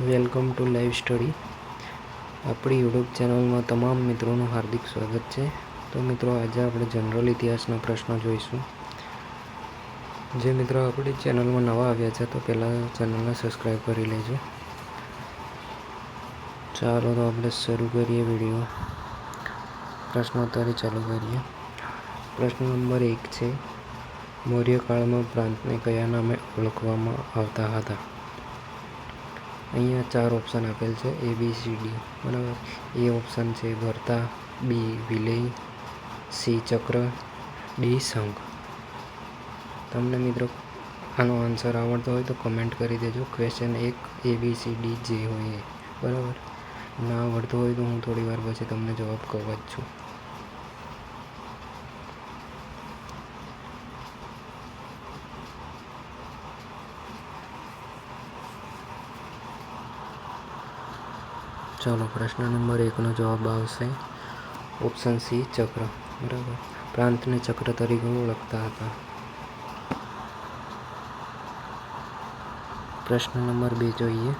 Welcome to live study. આપણી YouTube ચેનલમાં તમામ મિત્રોનું હાર્દિક સ્વાગત છે. તો મિત્રો, આજે આપણે જનરલ ઇતિહાસના પ્રશ્નો જોઈશું. જે મિત્રો આપણી ચેનલમાં નવા આવ્યા છે, તો પહેલાં ચેનલને સબસ્ક્રાઈબ કરી લેજો. ચાલો તો આપણે શરૂ કરીએ વીડિયો. પ્રશ્નોત્તરી ચાલુ કરીએ. પ્રશ્ન નંબર એક છે, મૌર્યકાળમાં પ્રાંતને કયા નામે ઓળખવામાં આવતા હતા? અહીંયા ચાર ઓપ્શન આપેલ છે એ બી સી ડી બરાબર? એ ઓપ્શન છે ભરતા બી વિલય સી ચક્ર ડી સંઘ. તમને મિત્રો આનો આન્સર આવડતો હોય તો કમેન્ટ કરી દેજો. ક્વેશ્ચન એક એ બી સી ડી જે હોય એ. બરાબર? ના આવડતો હોય તો હું થોડી વાર પછી તમને જવાબ કહું જ છું. ચાલો, પ્રશ્ન નંબર એકનો જવાબ આવશે. ઓપ્શન સી, ચક્ર. બરાબર. પ્રાંતને ચક્ર તરીકે ઓળખતા હતા. પ્રશ્ન નંબર બે જોઈએ.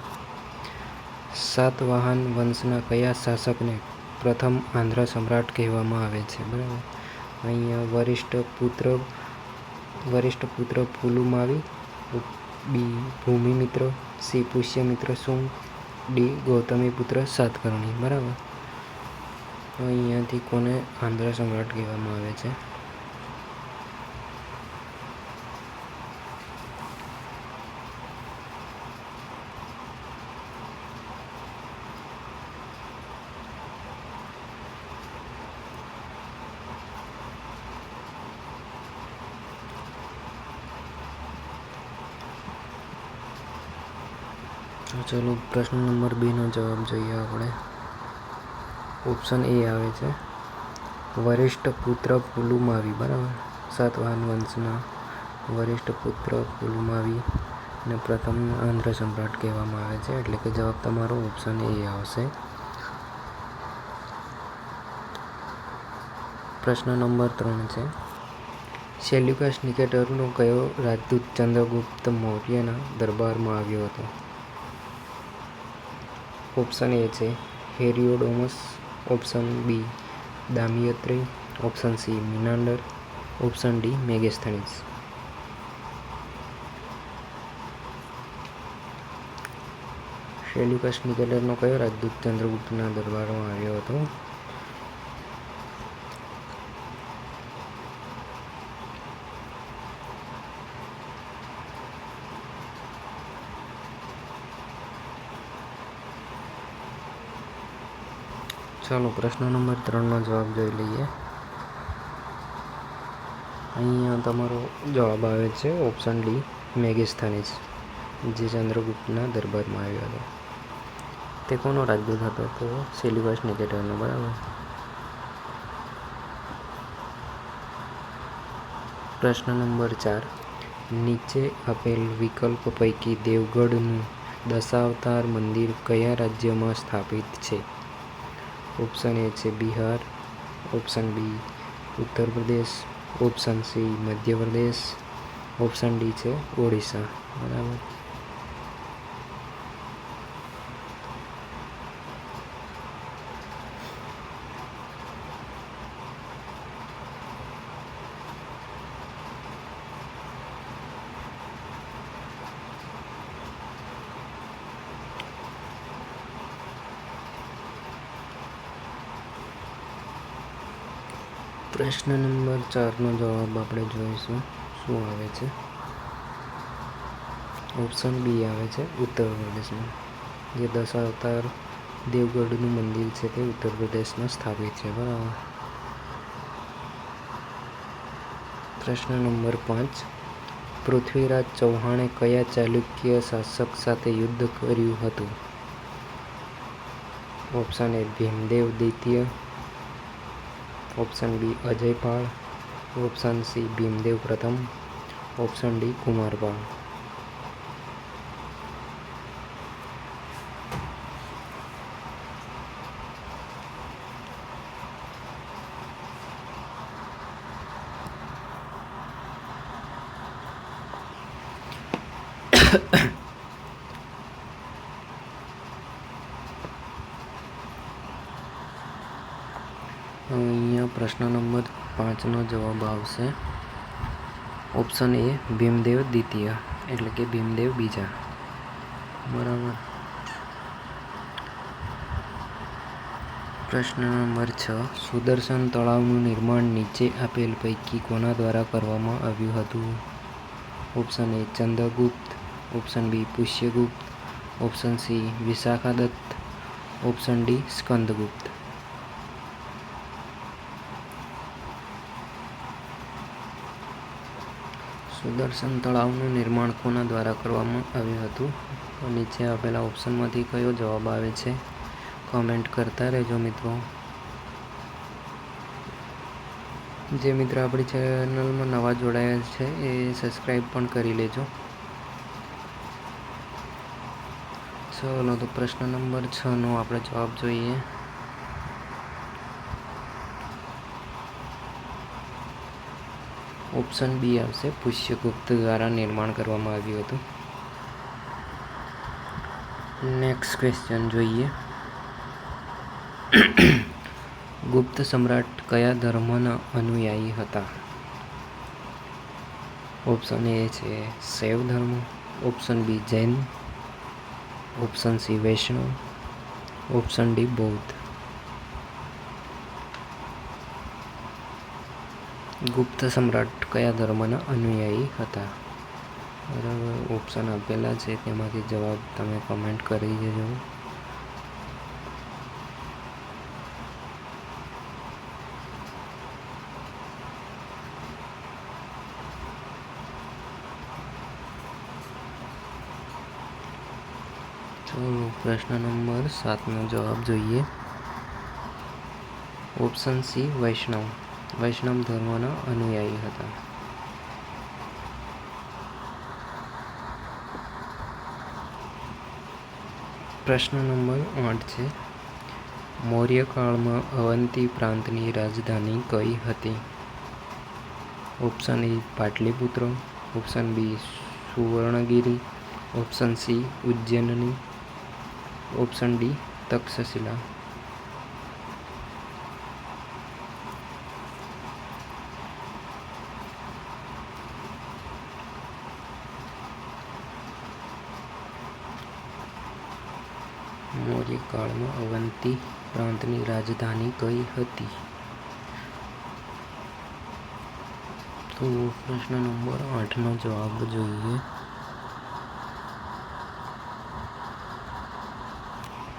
સાતવાહન વંશના કયા શાસકને પ્રથમ આંધ્ર સમ્રાટ કહેવામાં આવે છે? બરાબર. અહીંયા Vasishthi Putra Vasishthi Putra Pulumavi B, Bhumimitra, C, Pushyamitra Shunga D Gautami Putra Satakarni બરાબર? અહીંયાથી કોને આંધ્ર સમ્રાટ કહેવામાં આવે છે? ચલો, પ્રશ્ન નંબર બેનો જવાબ જોઈએ આપણે. ઓપ્શન એ આવે છે, વરિષ્ઠ પુત્ર પુલુમાવી, બરાબર? સાતવાહન વંશના વરિષ્ઠ પુત્ર પુલુમાવી ને પ્રથમ આંધ્ર સમ્રાટ કહેવામાં આવે છે, એટલે કે જવાબ તમારો ઓપ્શન એ આવશે. પ્રશ્ન નંબર ત્રણ છે, સેલ્યુકસ નિકેટરનો કયો રાજદૂત ચંદ્રગુપ્ત મૌર્યના દરબારમાં આવ્યો હતો? ઓપ્શન એ છે. Heliodorus, option B, Demetrius, option C, Menander, option D, Megasthenes. Seleucus નિકેટરનો કયો રાજદૂત ચંદ્રગુપ્તના દરબારમાં આવ્યો હતો? ચાલો, પ્રશ્ન નંબર ત્રણનો જવાબ જોઈ લઈએ. અહીંયા તમારો જવાબ આવે છે ઓપ્શન ડી મેગેસ્થાનીસ જે ચંદ્રગુપ્તના દરબારમાં આવ્યો હતો. તે કોનો રાજદૂત હતો? તો સિલિબસ નિકેટરનો બરાબર. પ્રશ્ન નંબર ચાર, નીચે આપેલ વિકલ્પ પૈકી દેવગઢનું દશાવતાર મંદિર કયા રાજ્યમાં સ્થાપિત છે? ઓપ્શન એ છે Bihar, option B Uttar Pradesh, option C Madhya Pradesh option D છે ઓડિશા. બરાબર? પ્રશ્ન નંબર ચારનો જવાબ આપણે જોઈશું. શું આવે છે? ઓપ્શન બી આવે છે ઉત્તર પ્રદેશમાં. જે દશાવતાર દેવગઢનું મંદિર છે તે ઉત્તર પ્રદેશમાં સ્થાપિત છે. બરાબર. પ્રશ્ન નંબર પાંચ. પૃથ્વીરાજ ચૌહાણે કયા ચાલુક્ય શાસક સાથે યુદ્ધ કર્યું હતું? ઓપ્શન એ ભીમદેવ દ્વિતીય option B Ajaypal option C Bhimdev પ્રથમ ઓપ્શન ડી કુમારપાળ પ્રશ્ન નંબર પાંચનો જવાબ આવશે. ઓપ્શન એ ભીમદેવ દ્વિતીય, એટલે કે ભીમદેવ બીજા. બરાબર. પ્રશ્ન નંબર છ, સુદર્શન તળાવનું નિર્માણ નીચે આપેલ પૈકી કોના દ્વારા કરવામાં આવ્યું હતું? Option A Chandragupta. Option B Pushyagupta. Option C Vishakhadatta. Option D Skandagupta. Sudarshan તળાવનું નિર્માણ કોના દ્વારા કરવામાં આવ્યું હતું? નીચે આપેલા ઓપ્શનમાંથી કયો જવાબ આવે છે? કોમેન્ટ કરતા રહેજો મિત્રો. જે મિત્રો આપણી ચેનલમાં નવા જોડાયા છે એ સબસ્ક્રાઈબ પણ કરી લેજો. ચલો તો પ્રશ્ન નંબર છનો આપણે જવાબ જોઈએ. ઓપ્શન બી આવશે. પુષ્યગુપ્ત દ્વારા નિર્માણ કરવામાં આવ્યું હતું. નેક્સ્ટ ક્વેશ્ચન જોઈએ. ગુપ્ત સમ્રાટ કયા ધર્મના અનુયાયી હતા? ઓપ્શન એ છે શૈવ ધર્મ. Option B Jain. Option C Vaishnav. Option D બૌદ્ધ. ગુપ્ત સમ્રાટ કયા ધર્મના અનુયાયી હતા? બરાબર ઓપ્શન આપેલા છે, તેમાંથી જવાબ તમે કમેન્ટ કરી દેજો. ચાલો, પ્રશ્ન નંબર સાતનો જવાબ જોઈએ. ઓપ્શન સી વૈષ્ણવ. વૈષ્ણવ ધર્મના અનુયાયી હતા. પ્રશ્ન નંબર આઠ છે મૌર્યકાળમાં અવંતી પ્રાંતની રાજધાની કઈ હતી? Option A Pataliputra, option B Suvarnagiri, option C ઉજ્જૈનની, option D Takshashila. Maurya કાળમાં અવંતી પ્રાંતની રાજધાની કઈ હતી? તો પ્રશ્ન નંબર આઠનો જવાબ જોઈએ.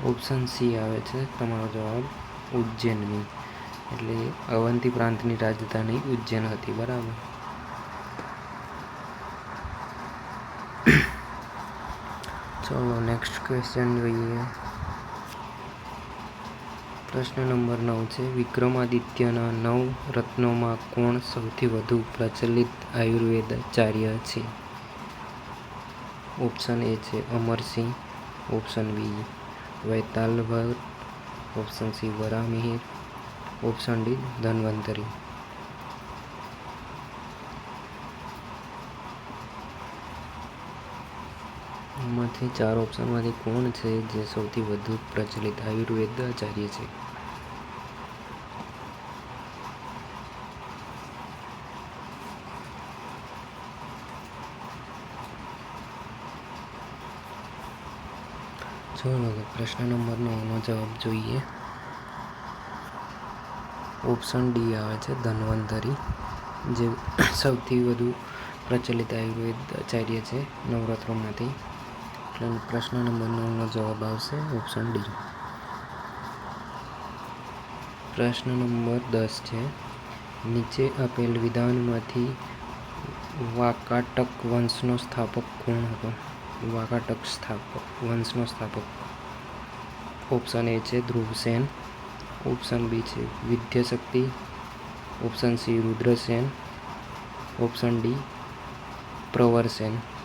ઓપ્શન સી આવે છે તમારો જવાબ ઉજ્જૈનની. એટલે અવંતી પ્રાંતની રાજધાની ઉજ્જૈન હતી, બરાબર? ચલો નેક્સ્ટ ક્વેશ્ચન જોઈએ. પ્રશ્ન નંબર નવ છે, વિક્રમાદિત્યના નવ રત્નોમાં કોણ સૌથી વધુ પ્રચલિત આયુર્વેદાચાર્ય છે? ઓપ્શન એ છે Amarsingh, option B Vetalbhatta option C Varahamihira option D Dhanvantari. માંથી ચાર ઓપ્શનમાંથી કોણ છે જે સૌથી વધુ પ્રચલિત આયુર્વેદ આચાર્ય છે? તો પ્રશ્ન નંબરનો નવનો જવાબ જોઈએ. ઓપ્શન ડી આવે છે, ધન્વંતરી, જે સૌથી વધુ પ્રચલિત આયુર્વેદ આચાર્ય છે નવરાત્રોમાંથી. એટલે પ્રશ્ન નંબર નવનો જવાબ આવશે ઓપ્શન ડી પ્રશ્ન નંબર દસ છે, નીચે આપેલ વિધાનમાંથી વાકાટક વંશનો સ્થાપક કોણ હતો? વાકાટક સ્થાપક, વંશનો સ્થાપક. ઓપ્શન એ છે ધ્રુવસેન, ઓપ્શન બી છે Vidyashakti, option C Rudrasena, option D Pravarasena.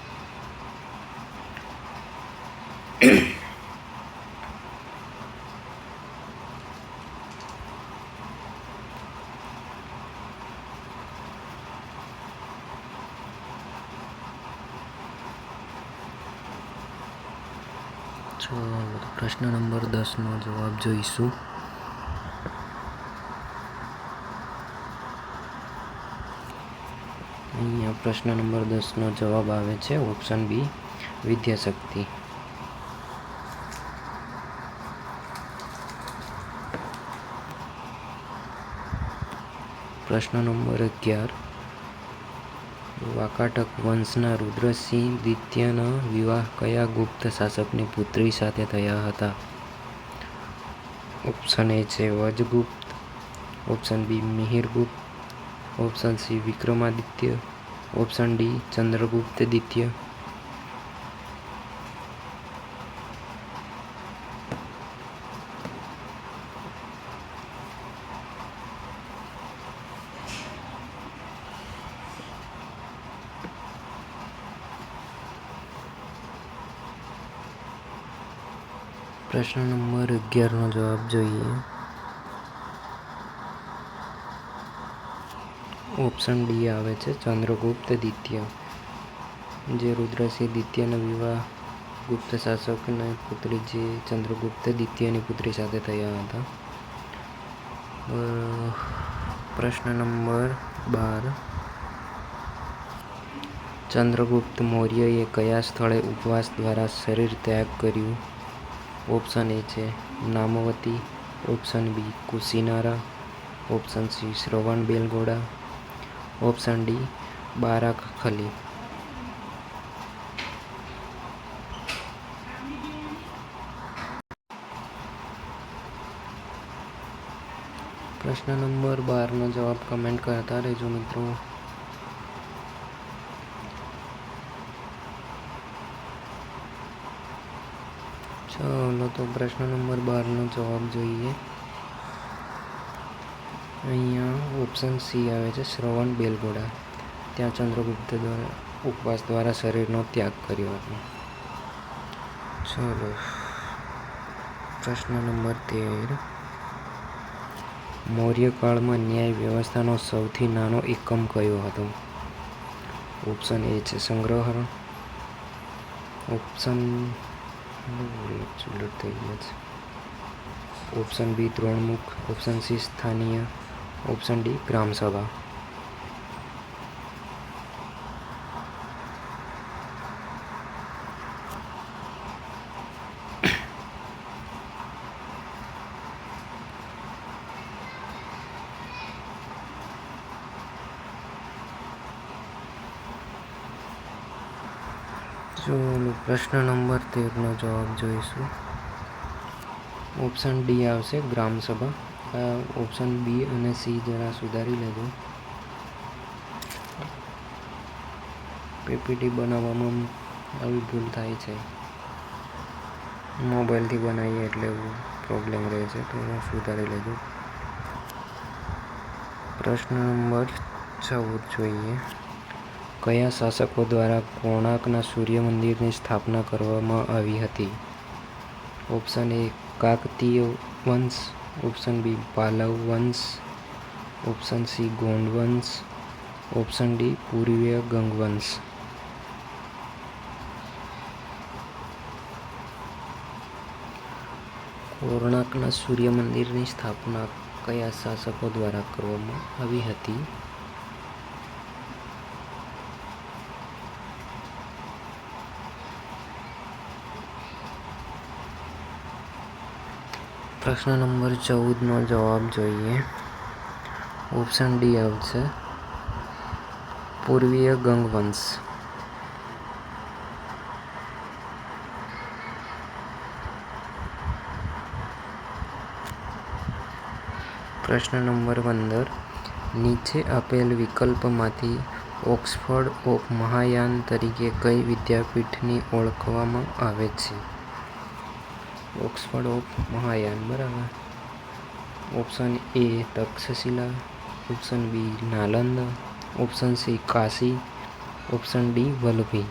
પ્રશ્ન નંબર દસનો જવાબ જોઈશું. અહીંયા પ્રશ્ન નંબર દસનો જવાબ આવે છે, ઓપ્શન બી, વિદ્યાશક્તિ. પ્રશ્ન નંબર અગિયાર. વાકાટક વંશના રુદ્રસિંહ દ્વિતીયનો વિવાહ કયા ગુપ્ત શાસકની પુત્રી સાથે થયા હતા? ઓપ્શન એ છે Vajagupta, option B Mihirgupta, option C Vikramaditya, option D Chandragupta દ્વિતીય પ્રશ્ન નંબર અગિયારનો જવાબ જોઈએ. ઓપ્શન ડી આવે છે, ચંદ્રગુપ્ત દ્વિતીય, જે રુદ્રસિંહ દ્વિતીયનો વિવાહ ગુપ્ત શાસકની પુત્રી જે ચંદ્રગુપ્ત દ્વિતીયની પુત્રી સાથે થયા હતા. પ્રશ્ન નંબર બાર, ચંદ્રગુપ્ત મૌર્યએ કયા સ્થળે ઉપવાસ દ્વારા શરીર ત્યાગ કર્યું? ઓપ્શન એ છે Namvati option B Kushinara option C Shravana Belagola option D બારાક ખલી પ્રશ્ન નંબર બારનો જવાબ કમેન્ટ કરતા રહેજો મિત્રો ચાલો તો પ્રશ્ન નંબર બારનો જવાબ જોઈએ. અહીંયા ઓપ્શન સી આવે છે, શ્રવણ બેલગોડા. ત્યાં ચંદ્રગુપ્ત દ્વારા, ઉપવાસ દ્વારા શરીરનો ત્યાગ કર્યો હતો. ચલો, પ્રશ્ન નંબર તેર. મૌર્યકાળમાં ન્યાય વ્યવસ્થાનો સૌથી નાનો એકમ કયો હતો? ઓપ્શન એ છે સંગ્રહણ. ઓપ્શન ઉલટ થઈ ગયા છે. ઓપ્શન બી ત્રણમુખ ઓપ્શન સી સ્થાનીય. ઓપ્શન ડી ગ્રામસભા. ચાલો પ્રશ્ન નંબર તેરનો જવાબ જોઈશું. ઓપ્શન ડી આવશે ગ્રામસભા. ઓપ્શન બી અને સી જરા સુધારી લેજો. પીપીટી બનાવવામાં આવી ભૂલ થાય છે. મોબાઈલથી બનાવીએ એટલે પ્રોબ્લેમ રહે છે, તો સુધારી લેજો. પ્રશ્ન નંબર ચૌદ જોઈએ. કયા શાસકો દ્વારા કોણાર્કના સૂર્ય મંદિરની સ્થાપના કરવામાં આવી હતી? ઓપ્શન એ કાકતીય વંશ, ઓપ્શન બી પાલવ વંશ, ઓપ્શન સી ગોંડ વંશ, ઓપ્શન ડી પૂર્વીય ગંગવંશ. કોણાર્કના સૂર્ય મંદિરની સ્થાપના કયા શાસકો દ્વારા કરવામાં આવી હતી? પ્રશ્ન નંબર ચૌદનો જવાબ જોઈએ. ઓપ્શન ડી આવશે. પૂર્વીય ગંગવંશ. પ્રશ્ન નંબર પંદર. નીચે આપેલ વિકલ્પમાંથી ઓક્સફર્ડ ઓફ મહાયાન તરીકે કઈ વિદ્યાપીઠની ઓળખવામાં આવે છે? ઓક્સફર્ડ ઓફ મહાયાન, બરાબર. Option A Takshashila, option B Nalanda, option C Kashi, option D Valabhi.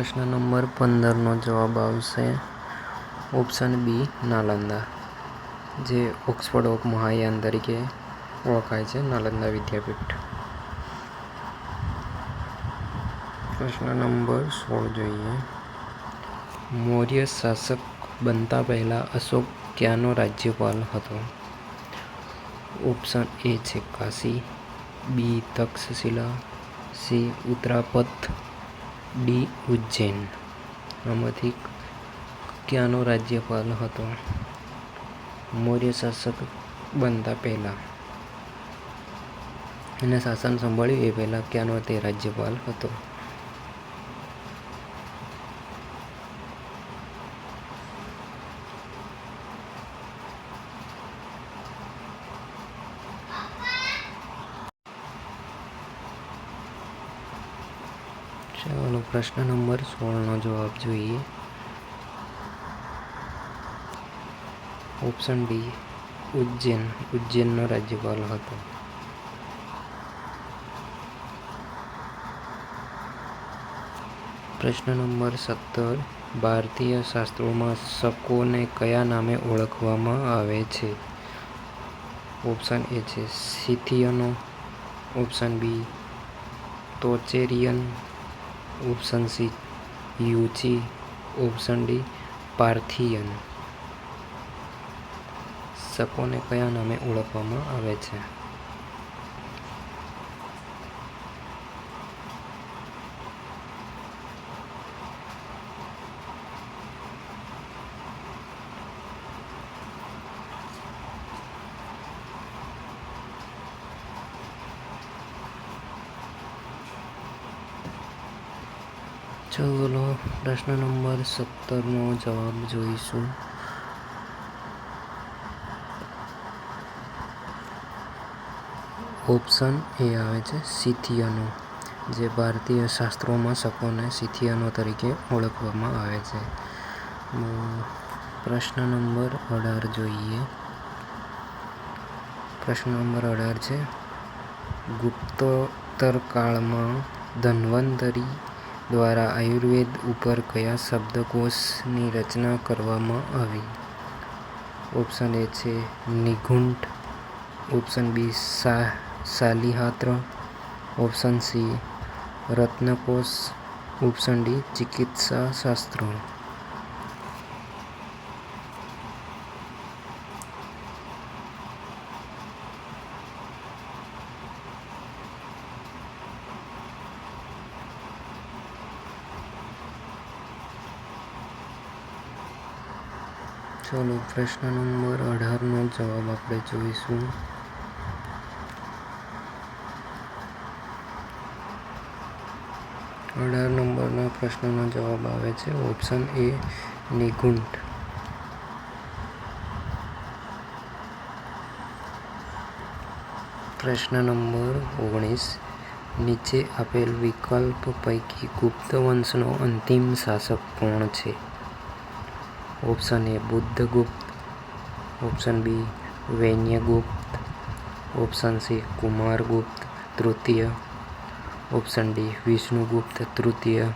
પ્રશ્ન નંબર પંદરનો જવાબ આવશે ઓપ્શન બી નાલંદા, જે ઓક્સફર્ડ ઓફ મહાયાન તરીકે ઓળખાય છે, નાલંદા વિદ્યાપીઠ. પ્રશ્ન નંબર સોળ જોઈએ. મૌર્ય શાસક બનતા પહેલાં અશોક ક્યાંનો રાજ્યપાલ હતો? ઓપ્શન એ છે Kashi, B Takshashila, C Uttarapath D Ujjain. આમાંથી ક્યાંનો રાજ્યપાલ હતો? મૌર્ય શાસક બનતા પહેલાં. એને શાસન સંભાળ્યું એ પહેલાં ક્યાંનો તે રાજ્યપાલ હતો ચાલો પ્રશ્ન નંબર સોળનો જવાબ જોઈએ. Option D, Ujjain. ઉજ્જૈનનો રાજ્યપાલ હતો. પ્રશ્ન નંબર સત્તર, ભારતીય શાસ્ત્રોમાં શકોને કયા નામે ઓળખવામાં આવે છે? ઓપ્શન એ છે, સિથિયનો. Option B Tocharian option C Yuezhi option D Parthian. શકોને કયા નામે ઓળખવામાં આવે છે? ચલો, પ્રશ્ન નંબર સત્તરનો જવાબ જોઈશું. ઓપ્શન એ આવે છે સિથિયનો, જે ભારતીય શાસ્ત્રોમાં શકોને સિથિયનો તરીકે ઓળખવામાં આવે છે. પ્રશ્ન નંબર અઢાર જોઈએ. પ્રશ્ન નંબર અઢાર છે, ગુપ્તોત્તર કાળમાં ધન્વંતરી દ્વારા આયુર્વેદ ઉપર કયા શબ્દકોશની રચના કરવામાં આવી? ઓપ્શન એ છે નિઘુંટ, ઓપ્શન બી સા Shalihotra option C Ratnakosh, option D Chikitsa Shastra ચલો પ્રશ્ન નંબર અઢારનો જવાબ આપણે જોઈશું. અઢાર નંબરના પ્રશ્નનો જવાબ આવે છે ઓપ્શન એ નિગુંઠ. પ્રશ્ન નંબર ઓગણીસ. નીચે આપેલ વિકલ્પ પૈકી ગુપ્ત વંશનો અંતિમ શાસક કોણ છે? Option A Budhagupta option B Vainyagupta option C Kumaragupta તૃતીય ઓપ્શન ડી વિષ્ણુગુપ્ત તૃતીય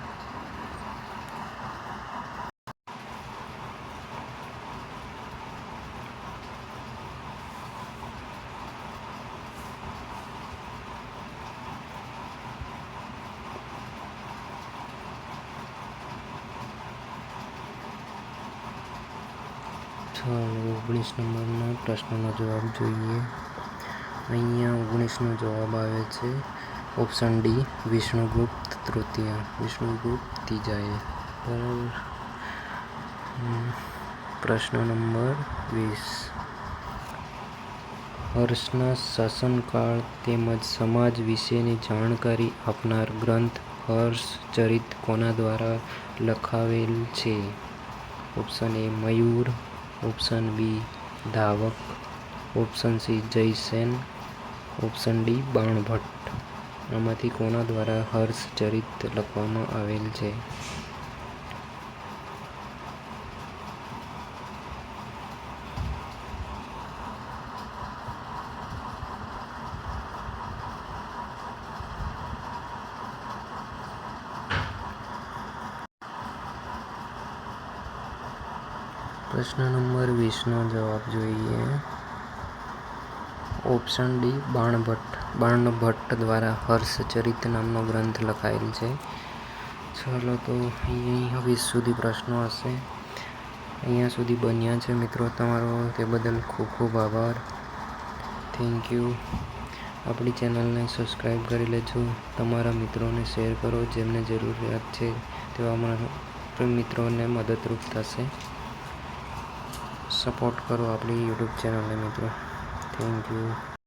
ચાલો ઓગણીસ નંબરના પ્રશ્નનો જવાબ જોઈએ. અહીંયા ઓગણીસનો જવાબ આવે છે. ઓપ્શન ડી, વિષ્ણુગુપ્ત તૃતીય. વિષ્ણુગુપ્ત ત્રીજાએ. બરાબર. પ્રશ્ન નંબર વીસ. હર્ષના શાસનકાળ તેમજ સમાજ વિશેની જાણકારી આપનાર ગ્રંથ હર્ષચરિત કોના દ્વારા લખાવેલ છે? Option A Mayur. Option B Dhavak option C Jaysen option D Banabhatta. આમાંથી કોના દ્વારા હર્ષચરિત લખવામાં આવેલ છે? પ્રશ્ન નંબર વીસનો જવાબ જોઈએ. Option D, Banabhatta. બાણભટ્ટ દ્વારા હર્ષચરિત નામનો ગ્રંથ લખાયેલ છે. ચાલો તો અહીંયા વીસ સુધી પ્રશ્નો હશે. અહીંયા સુધી બન્યા છે મિત્રો તમારો. તે બદલ ખૂબ ખૂબ આભાર. થેન્ક યુ આપણી ચેનલને સબસ્ક્રાઈબ કરી લેજો. તમારા મિત્રોને શેર કરો. જેમને જરૂરિયાત છે તેવા મારા મિત્રોને મદદરૂપ થશે. સપોર્ટ કરો આપણી યુટ્યુબ ચેનલને મિત્રો. Thank you